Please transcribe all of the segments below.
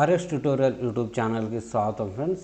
RS tutorial YouTube ఛానల్కి స్వాగతం friends.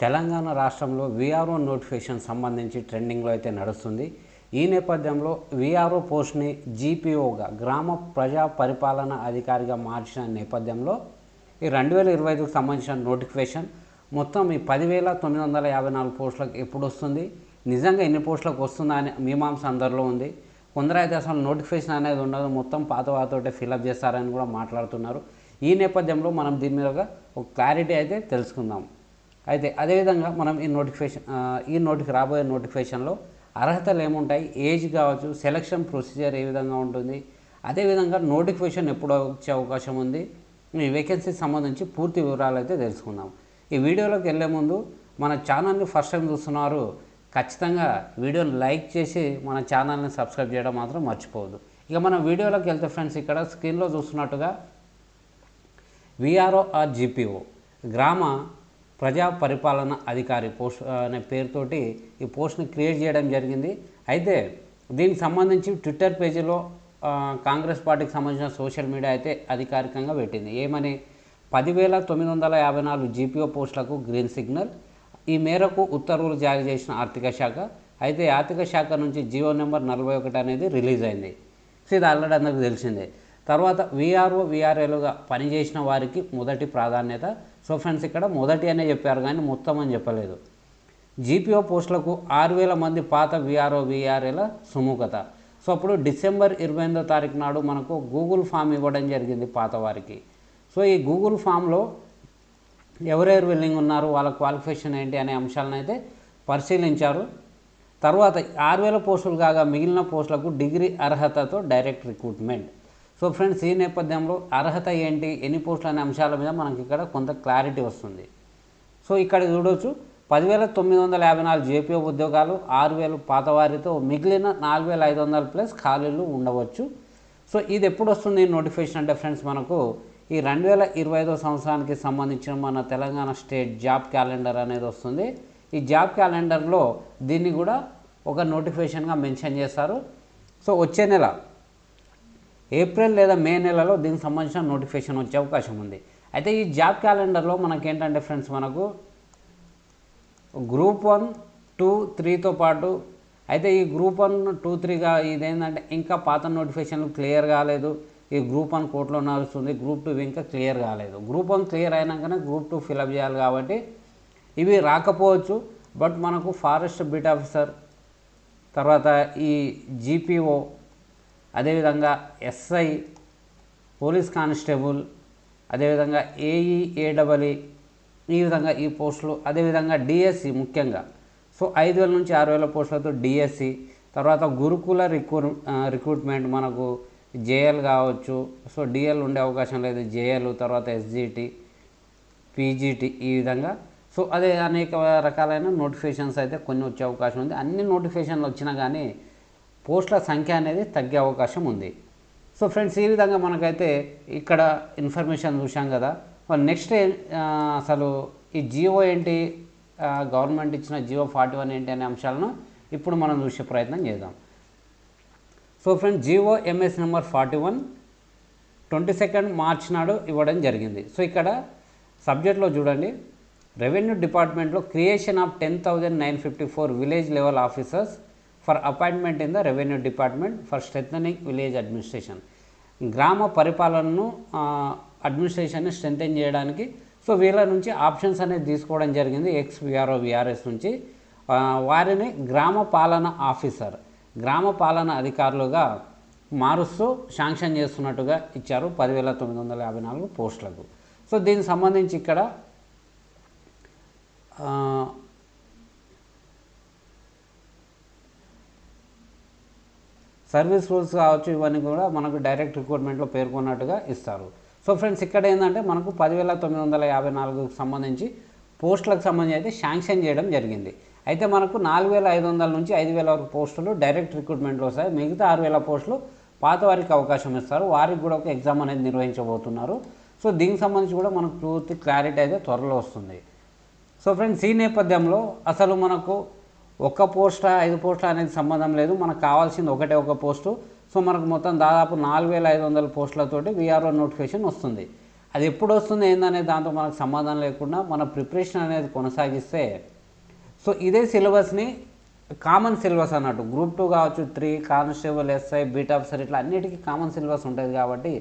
Telangana రాష్ట్రంలో విఆర్ఓ నోటిఫికేషన్ సంబంధించి ట్రెండింగ్లో అయితే నడుస్తుంది. ఈ నేపథ్యంలో విఆర్ఓ పోస్ట్ని జీపీఓగా గ్రామ ప్రజా పరిపాలన అధికారిగా మార్చిన నేపథ్యంలో ఈ రెండు వేల ఇరవై ఐదుకు సంబంధించిన నోటిఫికేషన్ మొత్తం ఈ పదివేల తొమ్మిది వందల యాభై నాలుగు పోస్టులకు ఎప్పుడు వస్తుంది? నిజంగా ఎన్ని పోస్టులకు వస్తుందా అని మీమాంస అందరిలో ఉంది. కొందరైతే అసలు నోటిఫికేషన్ అనేది ఉండదు మొత్తం పాత వాతోటే ఫిలప్ చేస్తారని కూడా మాట్లాడుతున్నారు. ఈ నేపథ్యంలో మనం దీని మీద ఒక క్లారిటీ అయితే తెలుసుకుందాం. అయితే అదేవిధంగా మనం ఈ నోటిఫికేషన్ ఈ నోటికి రాబోయే నోటిఫికేషన్లో అర్హతలు ఏముంటాయి? ఏజ్ కావచ్చు సెలక్షన్ ప్రొసీజర్ ఏ విధంగా ఉంటుంది? అదేవిధంగా నోటిఫికేషన్ ఎప్పుడు వచ్చే అవకాశం ఉంది? ఈ వేకెన్సీకి సంబంధించి పూర్తి వివరాలు అయితే తెలుసుకుందాం. ఈ వీడియోలోకి వెళ్ళే ముందు మన ఛానల్ని ఫస్ట్ టైం చూస్తున్నారు ఖచ్చితంగా వీడియోని లైక్ చేసి మన ఛానల్ని సబ్స్క్రైబ్ చేయడం మాత్రం మర్చిపోవద్దు. ఇక మనం వీడియోలోకి వెళ్తే ఫ్రెండ్స్ ఇక్కడ స్క్రీన్లో చూస్తున్నట్టుగా విఆర్ఓ ఆర్ జీపీఓ గ్రామ ప్రజా పరిపాలన అధికారి పోస్ట్ అనే పేరుతోటి ఈ పోస్ట్ని క్రియేట్ చేయడం జరిగింది. అయితే దీనికి సంబంధించి ట్విట్టర్ పేజీలో కాంగ్రెస్ పార్టీకి సంబంధించిన సోషల్ మీడియా అయితే అధికారికంగా పెట్టింది. ఏమని? పదివేల తొమ్మిది వందల యాభై నాలుగు జీపీఓ పోస్టులకు గ్రీన్ సిగ్నల్. ఈ మేరకు ఉత్తర్వులు జారీ చేసిన ఆర్థిక శాఖ అయితే ఆర్థిక శాఖ నుంచి జియో నెంబర్ నలభై ఒకటి అనేది రిలీజ్ అయింది. సో ఇది ఆల్రెడీ అందరికీ తెలిసిందే. తర్వాత విఆర్ఓ విఆర్ఏలుగా పనిచేసిన వారికి మొదటి ప్రాధాన్యత. సో ఫ్రెండ్స్ ఇక్కడ మొదటి అనే చెప్పారు కానీ మొత్తం అని చెప్పలేదు. జీపీఓ పోస్టులకు ఆరు వేల మంది పాత విఆర్ఓ విఆర్ఏల సుముఖత. సో అప్పుడు డిసెంబర్ ఇరవై ఎనిమిదో తారీఖు నాడు మనకు గూగుల్ ఫామ్ ఇవ్వడం జరిగింది పాత వారికి. సో ఈ గూగుల్ ఫామ్లో ఎవరెవరు విల్లింగ్ ఉన్నారు వాళ్ళ క్వాలిఫికేషన్ ఏంటి అనే అంశాలను అయితే పరిశీలించారు. తర్వాత ఆరు వేల పోస్టులు కాగా మిగిలిన పోస్టులకు డిగ్రీ అర్హతతో డైరెక్ట్ రిక్రూట్మెంట్. సో ఫ్రెండ్స్ ఈ నేపథ్యంలో అర్హత ఏంటి? ఎన్ని పోస్టులు అనే అంశాల మీద మనకి ఇక్కడ కొంత క్లారిటీ వస్తుంది. సో ఇక్కడ చూడవచ్చు పదివేల తొమ్మిది వందల యాభై నాలుగు జేపీఓ ఉద్యోగాలు ఆరు వేలు పాత వారితో మిగిలిన నాలుగు వేల ఐదు వందల ప్లస్ ఖాళీలు ఉండవచ్చు. సో ఇది ఎప్పుడు వస్తుంది నోటిఫికేషన్ అంటే ఫ్రెండ్స్ మనకు ఈ రెండు వేల ఇరవై ఐదో సంవత్సరానికి సంబంధించిన మన తెలంగాణ స్టేట్ జాబ్ క్యాలెండర్ అనేది వస్తుంది. ఈ జాబ్ క్యాలెండర్లో దీన్ని కూడా ఒక నోటిఫికేషన్గా మెన్షన్ చేస్తారు. సో వచ్చే నెల ఏప్రిల్ లేదా మే నెలలో దీనికి సంబంధించిన నోటిఫికేషన్ వచ్చే అవకాశం ఉంది. అయితే ఈ జాబ్ క్యాలెండర్లో మనకి ఏంటంటే ఫ్రెండ్స్ మనకు గ్రూప్ వన్ టూ త్రీతో పాటు అయితే ఈ గ్రూప్ వన్ టూ త్రీగా ఇదేంటంటే ఇంకా పాత నోటిఫికేషన్లు క్లియర్ కాలేదు. ఈ గ్రూప్ వన్ కోర్టులో నడుస్తుంది గ్రూప్ టూ ఇంకా క్లియర్ కాలేదు. గ్రూప్ వన్ క్లియర్ అయినాకనే గ్రూప్ టూ ఫిలప్ చేయాలి కాబట్టి ఇవి రాకపోవచ్చు. బట్ మనకు ఫారెస్ట్ బిట్ ఆఫీసర్ తర్వాత ఈ జీపీఓ అదేవిధంగా ఎస్ఐ పోలీస్ కానిస్టేబుల్ అదేవిధంగా ఏఈ ఏడబల్ఈ ఈ విధంగా ఈ పోస్టులు అదేవిధంగా డిఎస్సి ముఖ్యంగా. సో ఐదు వేల నుంచి ఆరు వేల పోస్టులతో డిఎస్సి తర్వాత గురుకుల రిక్రూ రిక్రూట్మెంట్ మనకు జేఎల్ కావచ్చు. సో డిఎల్ ఉండే అవకాశం లేదు జేఎల్ తర్వాత ఎస్జిటి పీజీటీ ఈ విధంగా. సో అదే అనేక రకాలైన నోటిఫికేషన్స్ అయితే కొన్ని వచ్చే అవకాశం ఉంది. అన్ని నోటిఫికేషన్లు వచ్చినా కానీ పోస్టుల సంఖ్య అనేది తగ్గే అవకాశం ఉంది. సో ఫ్రెండ్స్ ఈ విధంగా మనకైతే ఇక్కడ ఇన్ఫర్మేషన్ చూసాం కదా. మరి నెక్స్ట్ అసలు ఈ జియో ఏంటి? గవర్నమెంట్ ఇచ్చిన జియో ఫార్టీ వన్ ఏంటి అనే అంశాలను ఇప్పుడు మనం చూసే ప్రయత్నం చేద్దాం. So friends GO MS number forty one twenty second March నాడు ఇవ్వడం జరిగింది. సో ఇక్కడ సబ్జెక్ట్లో చూడండి. రెవెన్యూ డిపార్ట్మెంట్లో creation of ten thousand nine fifty four village level officers for appointment in the revenue department for strengthening village administration. గ్రామ పరిపాలనను అడ్మినిస్ట్రేషన్ని strengthen చేయడానికి సో వీళ్ళ నుంచి ఆప్షన్స్ అనేది తీసుకోవడం జరిగింది ఎక్స్ విఆర్ఓ విఆర్ఎస్ నుంచి. వారిని గ్రామ పాలన ఆఫీసర్ గ్రామ పాలన అధికారులుగా మారుస్తూ శాంక్షన్ చేస్తున్నట్టుగా ఇచ్చారు పదివేల తొమ్మిది వందల యాభై నాలుగు పోస్టులకు. సో దీనికి సంబంధించి ఇక్కడ సర్వీస్ రూల్స్ కావచ్చు ఇవన్నీ కూడా మనకు డైరెక్ట్ రిక్రూట్మెంట్లో పేర్కొన్నట్టుగా ఇస్తారు. సో ఫ్రెండ్స్ ఇక్కడ ఏంటంటే మనకు పదివేల తొమ్మిది వందల యాభై నాలుగుకు సంబంధించి పోస్టులకు సంబంధించి అయితే శాంక్షన్ చేయడం జరిగింది. అయితే మనకు నాలుగు వేల ఐదు వందల నుంచి ఐదు వేల వరకు పోస్టులు డైరెక్ట్ రిక్రూట్మెంట్లో వస్తాయి. మిగతా ఆరు వేల పోస్టులు పాత వారికి అవకాశం ఇస్తారు. వారికి కూడా ఒక ఎగ్జామ్ అనేది నిర్వహించబోతున్నారు. సో దీనికి సంబంధించి కూడా మనకు పూర్తి క్లారిటీ అయితే త్వరలో వస్తుంది. సో ఫ్రెండ్స్ ఈ నేపథ్యంలో అసలు మనకు ఒక్క పోస్టా ఐదు పోస్టా అనేది సంబంధం లేదు. మనకు కావాల్సింది ఒకటే ఒక పోస్టు. సో మనకు మొత్తం దాదాపు నాలుగు వేల ఐదు వందల పోస్టులతోటి విఆర్ఓ నోటిఫికేషన్ వస్తుంది. అది ఎప్పుడు వస్తుంది ఏందనే దాంతో మనకు సంబంధం లేకుండా మన ప్రిపరేషన్ అనేది కొనసాగిస్తే సో ఇదే సిలబస్ని కామన్ సిలబస్ అన్నట్టు గ్రూప్ టూ కావచ్చు three constable SI beat officer ఇట్లా అన్నిటికీ కామన్ సిలబస్ ఉంటుంది కాబట్టి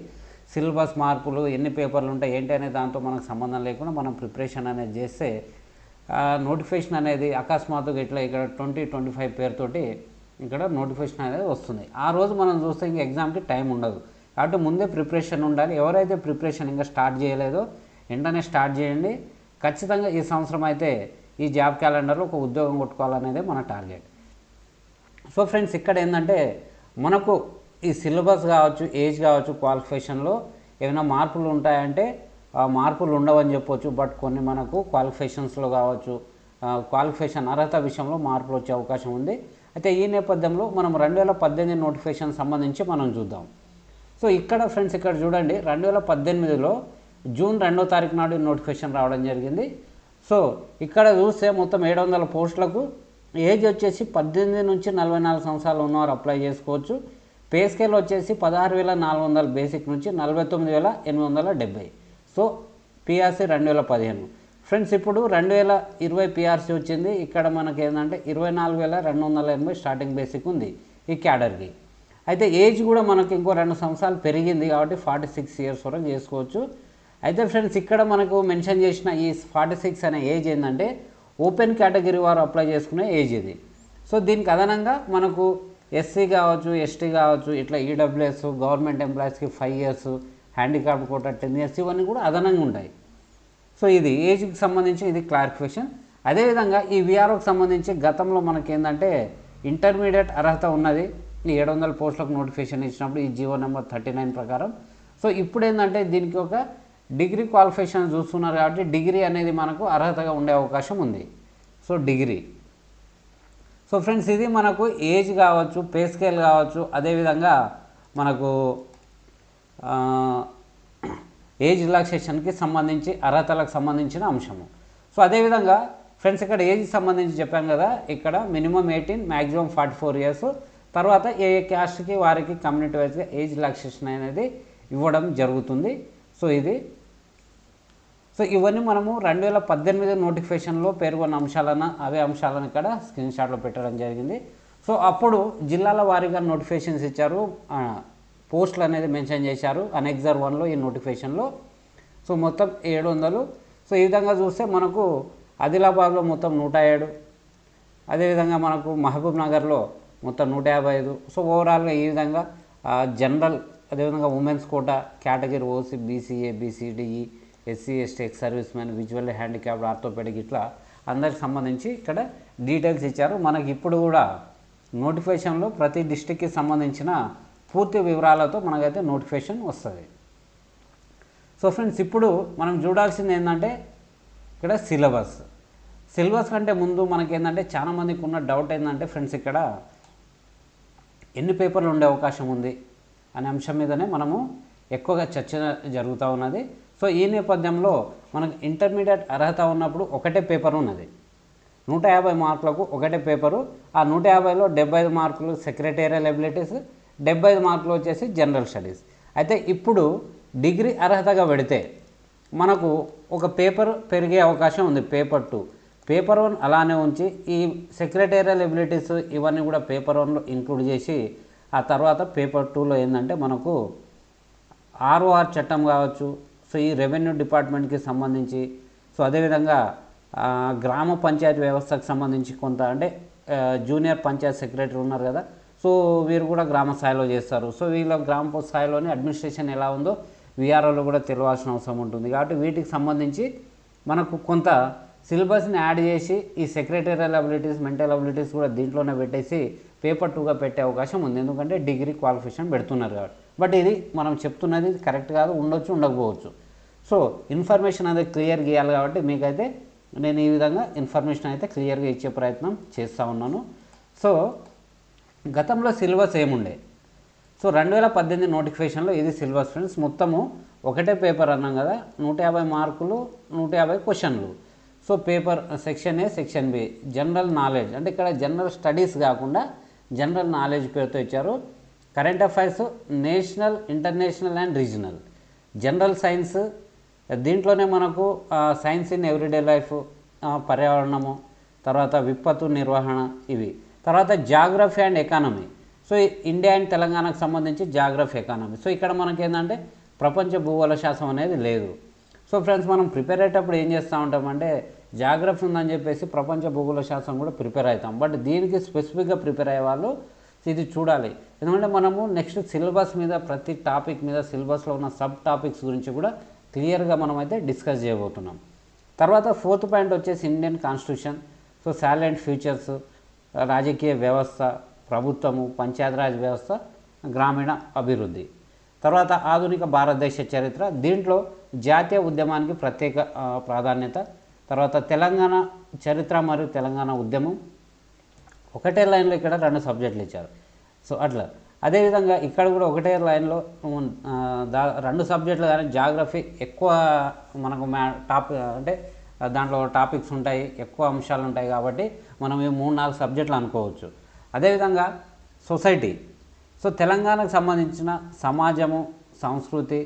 సిలబస్ మార్పులు ఎన్ని పేపర్లు ఉంటాయి ఏంటి అనే దాంతో మనకు సంబంధం లేకుండా మనం ప్రిపరేషన్ అనేది చేస్తే నోటిఫికేషన్ అనేది అకస్మాత్తుగా ఇట్లా ఇక్కడ ట్వంటీ ట్వంటీ ఫైవ్ పేరుతోటి ఇక్కడ నోటిఫికేషన్ అనేది వస్తుంది. ఆ రోజు మనం చూస్తే ఇంకా ఎగ్జామ్కి టైం ఉండదు. కాబట్టి ముందే ప్రిపరేషన్ ఉండాలి. ఎవరైతే ప్రిపరేషన్ ఇంకా స్టార్ట్ చేయలేదో వెంటనే స్టార్ట్ చేయండి. ఖచ్చితంగా ఈ సంవత్సరం అయితే ఈ జాబ్ క్యాలెండర్లో ఒక ఉద్యోగం కొట్టుకోవాలనేదే మన టార్గెట్. సో ఫ్రెండ్స్ ఇక్కడ ఏంటంటే మనకు ఈ సిలబస్ కావచ్చు ఏజ్ కావచ్చు క్వాలిఫికేషన్లో ఏమైనా మార్పులు ఉంటాయంటే మార్పులు ఉండవని చెప్పొచ్చు బట్ కొన్ని మనకు క్వాలిఫికేషన్స్లో కావచ్చు క్వాలిఫికేషన్ అర్హత విషయంలో మార్పులు వచ్చే అవకాశం ఉంది. అయితే ఈ నేపథ్యంలో మనం రెండు వేల పద్దెనిమిది నోటిఫికేషన్ సంబంధించి మనం చూద్దాం. సో ఇక్కడ ఫ్రెండ్స్ ఇక్కడ చూడండి రెండు వేల పద్దెనిమిదిలో జూన్ రెండో తారీఖు నాడు నోటిఫికేషన్ రావడం జరిగింది. సో ఇక్కడ చూస్తే మొత్తం ఏడు వందల పోస్టులకు ఏజ్ వచ్చేసి పద్దెనిమిది నుంచి నలభై నాలుగు సంవత్సరాలు ఉన్నవారు అప్లై చేసుకోవచ్చు. పే స్కేల్ వచ్చేసి పదహారు వేల నాలుగు వందల బేసిక్ నుంచి నలభై తొమ్మిది వేల ఎనిమిది వందల డెబ్బై. సో పిఆర్సీ రెండు వేల పదిహేను. ఫ్రెండ్స్ ఇప్పుడు రెండు వేల ఇరవై పిఆర్సీ వచ్చింది. ఇక్కడ మనకి ఏంటంటే ఇరవై నాలుగు వేల రెండు వందల ఎనభై స్టార్టింగ్ బేసిక్ ఉంది ఈ క్యాడర్కి. అయితే ఏజ్ కూడా మనకి ఇంకో రెండు సంవత్సరాలు పెరిగింది కాబట్టి ఫార్టీ సిక్స్ ఇయర్స్ వరకు చేసుకోవచ్చు. అయితే ఫ్రెండ్స్ ఇక్కడ మనకు మెన్షన్ చేసిన ఈ ఫార్టీ సిక్స్ అనే ఏజ్ ఏంటంటే ఓపెన్ కేటగిరీ వారు అప్లై చేసుకునే ఏజ్ ఇది. సో దీనికి అదనంగా మనకు ఎస్సీ కావచ్చు ఎస్టీ కావచ్చు ఇట్లా ఈడబ్ల్యూఎస్ గవర్నమెంట్ ఎంప్లాయీస్కి five years handicap quota ten years ఇవన్నీ కూడా అదనంగా ఉంటాయి. సో ఇది ఏజ్కి సంబంధించి ఇది క్లారిఫికేషన్. అదేవిధంగా ఈ విఆర్ఓకి సంబంధించి గతంలో మనకి ఏంటంటే ఇంటర్మీడియట్ అర్హత ఉన్నది. ఈ ఏడు వందల పోస్టులకు నోటిఫికేషన్ ఇచ్చినప్పుడు ఈ జీవో నెంబర్ థర్టీ నైన్ ప్రకారం. సో ఇప్పుడు ఏంటంటే దీనికి ఒక డిగ్రీ క్వాలిఫికేషన్ చూస్తున్నారు కాబట్టి డిగ్రీ అనేది మనకు అర్హతగా ఉండే అవకాశం ఉంది. So degree. సో ఫ్రెండ్స్ ఇది మనకు ఏజ్ కావచ్చు పే స్కేల్ కావచ్చు అదేవిధంగా మనకు ఏజ్ రిలాక్సేషన్కి సంబంధించి అర్హతలకు సంబంధించిన అంశము. సో అదేవిధంగా ఫ్రెండ్స్ ఇక్కడ ఏజ్ సంబంధించి చెప్పాం కదా ఇక్కడ minimum eighteen maximum forty four years తర్వాత ఏ ఏ క్యాస్ట్కి వారికి కమ్యూనిటీ వైజ్గా ఏజ్ రిలాక్సేషన్ అనేది ఇవ్వడం జరుగుతుంది. సో ఇది. సో ఇవన్నీ మనము రెండు వేల పద్దెనిమిది నోటిఫికేషన్లో పేర్కొన్న అంశాలను అవే అంశాలను ఇక్కడ స్క్రీన్ షాట్లో పెట్టడం జరిగింది. సో అప్పుడు జిల్లాల వారీగా నోటిఫికేషన్స్ ఇచ్చారు. పోస్టులు అనేది మెన్షన్ చేశారు అనెక్జర్ వన్లో ఈ నోటిఫికేషన్లో సో మొత్తం ఏడు వందలు. సో ఈ విధంగా చూస్తే మనకు ఆదిలాబాద్లో మొత్తం నూట ఏడు. అదేవిధంగా మనకు మహబూబ్ నగర్లో మొత్తం నూట యాభై ఐదు. సో ఓవరాల్గా ఈ విధంగా జనరల్ అదేవిధంగా women's quota category OC BCA BCDE SC ST ex service man visual handicapped orthopaedic ఇట్లా అందరికి సంబంధించి ఇక్కడ డీటెయిల్స్ ఇచ్చారు. మనకి ఇప్పుడు కూడా నోటిఫికేషన్లో ప్రతి డిస్టిక్కి సంబంధించిన పూర్తి వివరాలతో మనకైతే నోటిఫికేషన్ వస్తుంది. సో ఫ్రెండ్స్ ఇప్పుడు మనం చూడాల్సింది ఏంటంటే ఇక్కడ సిలబస్. సిలబస్ కంటే ముందు మనకి ఏంటంటే చాలామందికి ఉన్న డౌట్ ఏంటంటే ఫ్రెండ్స్ ఇక్కడ ఎన్ని పేపర్లు ఉండే అవకాశం ఉంది అనే అంశం మీదనే మనము ఎక్కువగా చర్చ జరుగుతూ ఉన్నది. సో ఈ నేపథ్యంలో మనకు ఇంటర్మీడియట్ అర్హత ఉన్నప్పుడు ఒకటే పేపర్ ఉన్నది. నూట యాభై మార్కులకు ఒకటే పేపరు. ఆ నూట యాభైలో డెబ్బై ఐదు మార్కులు సెక్రటేరియల్ ఎబిలిటీస్ డెబ్బై ఐదు మార్కులు వచ్చేసి జనరల్ స్టడీస్. అయితే ఇప్పుడు డిగ్రీ అర్హతగా పెడితే మనకు ఒక పేపర్ పెరిగే అవకాశం ఉంది పేపర్ టూ. పేపర్ వన్ అలానే ఉంచి ఈ సెక్రటేరియల్ ఎబిలిటీస్ ఇవన్నీ కూడా పేపర్ వన్లో ఇంక్లూడ్ చేసి ఆ తర్వాత పేపర్ టూలో ఏంటంటే మనకు ఆర్ఓఆర్ చట్టం కావచ్చు సో ఈ రెవెన్యూ డిపార్ట్మెంట్కి సంబంధించి సో అదేవిధంగా గ్రామ పంచాయతీ వ్యవస్థకు సంబంధించి కొంత అంటే జూనియర్ పంచాయత్ సెక్రటరీ ఉన్నారు కదా సో వీరు కూడా గ్రామ స్థాయిలో చేస్తారు. సో వీళ్ళ గ్రామ స్థాయిలోనే అడ్మినిస్ట్రేషన్ ఎలా ఉందో విఆర్ఓలో కూడా తెలియాల్సిన అవసరం ఉంటుంది. కాబట్టి వీటికి సంబంధించి మనకు కొంత సిలబస్ని యాడ్ చేసి ఈ సెక్రటరియల్ అబిలిటీస్ మెంటల్ అబిలిటీస్ కూడా దీంట్లోనే పెట్టేసి పేపర్ టూగా పెట్టే అవకాశం ఉంది. ఎందుకంటే డిగ్రీ క్వాలిఫికేషన్ పెడుతున్నారు కాబట్టి. బట్ ఇది మనం చెప్తున్నది కరెక్ట్ కాదు ఉండొచ్చు ఉండకపోవచ్చు. సో ఇన్ఫర్మేషన్ అనేది క్లియర్ గీయాలి కాబట్టి మీకైతే నేను ఈ విధంగా ఇన్ఫర్మేషన్ అయితే క్లియర్గా ఇచ్చే ప్రయత్నం చేస్తూ ఉన్నాను. సో గతంలో సిలబస్ ఏముండే సో రెండు వేల పద్దెనిమిది నోటిఫికేషన్లో ఇది సిలబస్ ఫ్రెండ్స్. మొత్తము ఒకటే పేపర్ అన్నాం కదా నూట యాభై మార్కులు నూట యాభై క్వశ్చన్లు. So paper section A section B general knowledge. అంటే ఇక్కడ జనరల్ స్టడీస్ కాకుండా జనరల్ నాలెడ్జ్ పేరుతో ఇచ్చారు. Current affairs national international and regional. General science దీంట్లోనే మనకు సైన్స్ ఇన్ ఎవ్రీడే లైఫ్ పర్యావరణము తర్వాత విపత్తు నిర్వహణ ఇవి. తర్వాత geography and economy. So India and తెలంగాణకు సంబంధించి జాగ్రఫీ ఎకానమీ. సో ఇక్కడ మనకి ఏంటంటే ప్రపంచ భూగోళ శాస్త్రం అనేది లేదు. సో ఫ్రెండ్స్ మనం ప్రిపేర్ అయ్యేటప్పుడు ఏం చేస్తూ ఉంటామంటే జాగ్రఫీ ఉందని చెప్పేసి ప్రపంచ భూగోళ శాస్త్రం కూడా ప్రిపేర్ అవుతాం. బట్ దీనికి స్పెసిఫిక్గా ప్రిపేర్ అయ్యే వాళ్ళు ఇది చూడాలి. ఎందుకంటే మనము నెక్స్ట్ సిలబస్ మీద ప్రతి టాపిక్ మీద సిలబస్లో ఉన్న సబ్ టాపిక్స్ గురించి కూడా క్లియర్గా మనం అయితే డిస్కస్ చేయబోతున్నాం. తర్వాత ఫోర్త్ పాయింట్ వచ్చేసి Indian constitution. So salient futures. రాజకీయ వ్యవస్థ ప్రభుత్వము పంచాయతీరాజ్ వ్యవస్థ గ్రామీణ అభివృద్ధి. తర్వాత ఆధునిక భారతదేశ చరిత్ర. దీంట్లో జాతీయ ఉద్యమానికి ప్రత్యేక ప్రాధాన్యత. తర్వాత తెలంగాణ చరిత్ర మరియు తెలంగాణ ఉద్యమం. ఒకటే లైన్లో ఇక్కడ రెండు సబ్జెక్టులు ఇచ్చారు. సో అట్లా. అదేవిధంగా ఇక్కడ కూడా ఒకటే లైన్లో దా రెండు సబ్జెక్టులు కానీ జాగ్రఫీ ఎక్కువ మనకు మ్యా టాప్ అంటే దాంట్లో టాపిక్స్ ఉంటాయి ఎక్కువ అంశాలు ఉంటాయి కాబట్టి మనం ఈ మూడు నాలుగు సబ్జెక్టులు అనుకోవచ్చు. అదేవిధంగా సొసైటీ. సో తెలంగాణకు సంబంధించిన సమాజము సంస్కృతి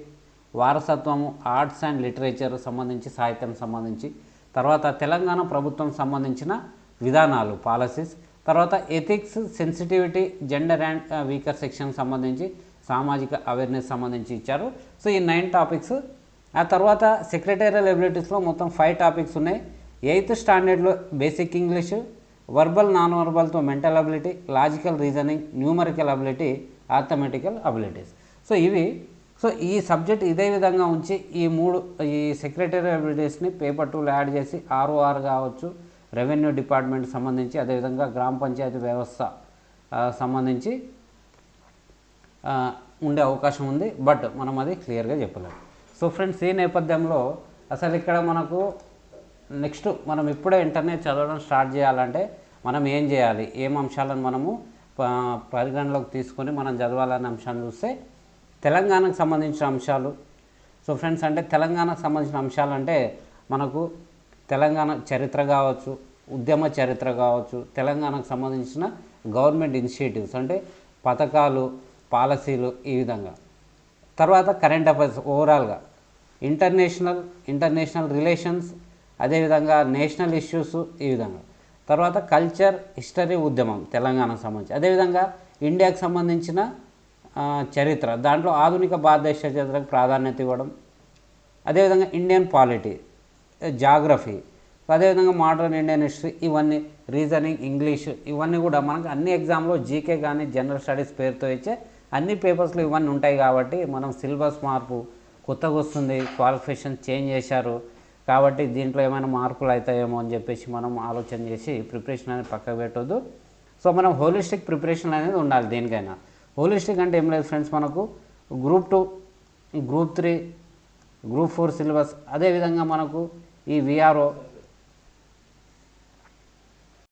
వారసత్వము ఆర్ట్స్ అండ్ లిటరేచర్ సంబంధించి సాహిత్యం సంబంధించి తర్వాత తెలంగాణ ప్రభుత్వం సంబంధించిన విధానాలు పాలసీస్ తర్వాత ethics sensitivity gender and weaker section సంబంధించి సామాజిక అవేర్నెస్ సంబంధించి ఇచ్చారు. సో ఈ నైన్ టాపిక్స్ ఆ తర్వాత సెక్రటేరియల్ ఎబిలిటీస్లో మొత్తం ఫైవ్ టాపిక్స్ ఉన్నాయి. ఎయిత్ స్టాండర్డ్లో basic English verbal non వర్బల్తో mental ability logical reasoning numerical ability arithmetical abilities so ఇవి సో ఈ సబ్జెక్ట్ ఇదే విధంగా ఉంచి ఈ మూడు ఈ సెక్రటరీ అబిలిటీస్ని పేపర్ టూలో యాడ్ చేసి ఆర్ఓఆర్ కావచ్చు రెవెన్యూ డిపార్ట్మెంట్ సంబంధించి అదేవిధంగా గ్రామ పంచాయతీ వ్యవస్థ సంబంధించి ఉండే అవకాశం ఉంది. బట్ మనం అది క్లియర్గా చెప్పలేము. సో ఫ్రెండ్స్ ఈ నేపథ్యంలో అసలు ఇక్కడ మనకు నెక్స్ట్ మనం ఇప్పుడే ఇంటర్నెట్ చదవడం స్టార్ట్ చేయాలంటే మనం ఏం చేయాలి? ఏం అంశాలను మనము ప- పరిగణలోకి తీసుకొని మనం చదవాలనే అంశాన్ని చూస్తే తెలంగాణకు సంబంధించిన అంశాలు. సో ఫ్రెండ్స్ అంటే తెలంగాణకు సంబంధించిన అంశాలు అంటే మనకు తెలంగాణ చరిత్ర కావచ్చు ఉద్యమ చరిత్ర కావచ్చు తెలంగాణకు సంబంధించిన గవర్నమెంట్ ఇనిషియేటివ్స్ అంటే పథకాలు పాలసీలు ఈ విధంగా. తర్వాత కరెంట్ అఫైర్స్ ఓవరాల్గా. ఇంటర్నేషనల్ ఇంటర్నేషనల్ రిలేషన్స్ అదేవిధంగా నేషనల్ ఇష్యూస్ ఈ విధంగా. తర్వాత కల్చర్ హిస్టరీ ఉద్యమం తెలంగాణకు సంబంధించి. అదేవిధంగా ఇండియాకు సంబంధించిన చరిత్ర. దాంట్లో ఆధునిక భారతదేశ చరిత్రకు ప్రాధాన్యత ఇవ్వడం. అదేవిధంగా ఇండియన్ పాలిటీ జాగ్రఫీ. అదేవిధంగా మోడర్న్ ఇండియన్ హిస్టరీ ఇవన్నీ రీజనింగ్ ఇంగ్లీష్ ఇవన్నీ కూడా మనకు అన్ని ఎగ్జామ్లో జీకే కానీ జనరల్ స్టడీస్ పేరుతో ఇచ్చే అన్ని పేపర్స్లో ఇవన్నీ ఉంటాయి కాబట్టి మనం సిలబస్ మార్పు కొత్తగా వస్తుంది క్వాలిఫికేషన్ చేంజ్ చేశారు కాబట్టి దీంట్లో ఏమైనా మార్పులు అవుతాయేమో అని చెప్పేసి మనం ఆలోచన చేసి ప్రిపరేషన్ అనేది పక్కకు పెట్టొద్దు. సో మనం హోలిస్టిక్ ప్రిపరేషన్ అనేది ఉండాలి దేనికైనా. హోలిస్టిక్ అంటే ఏం లేదు ఫ్రెండ్స్ మనకు group two group three group four syllabus. అదేవిధంగా మనకు ఈ విఆర్ఓ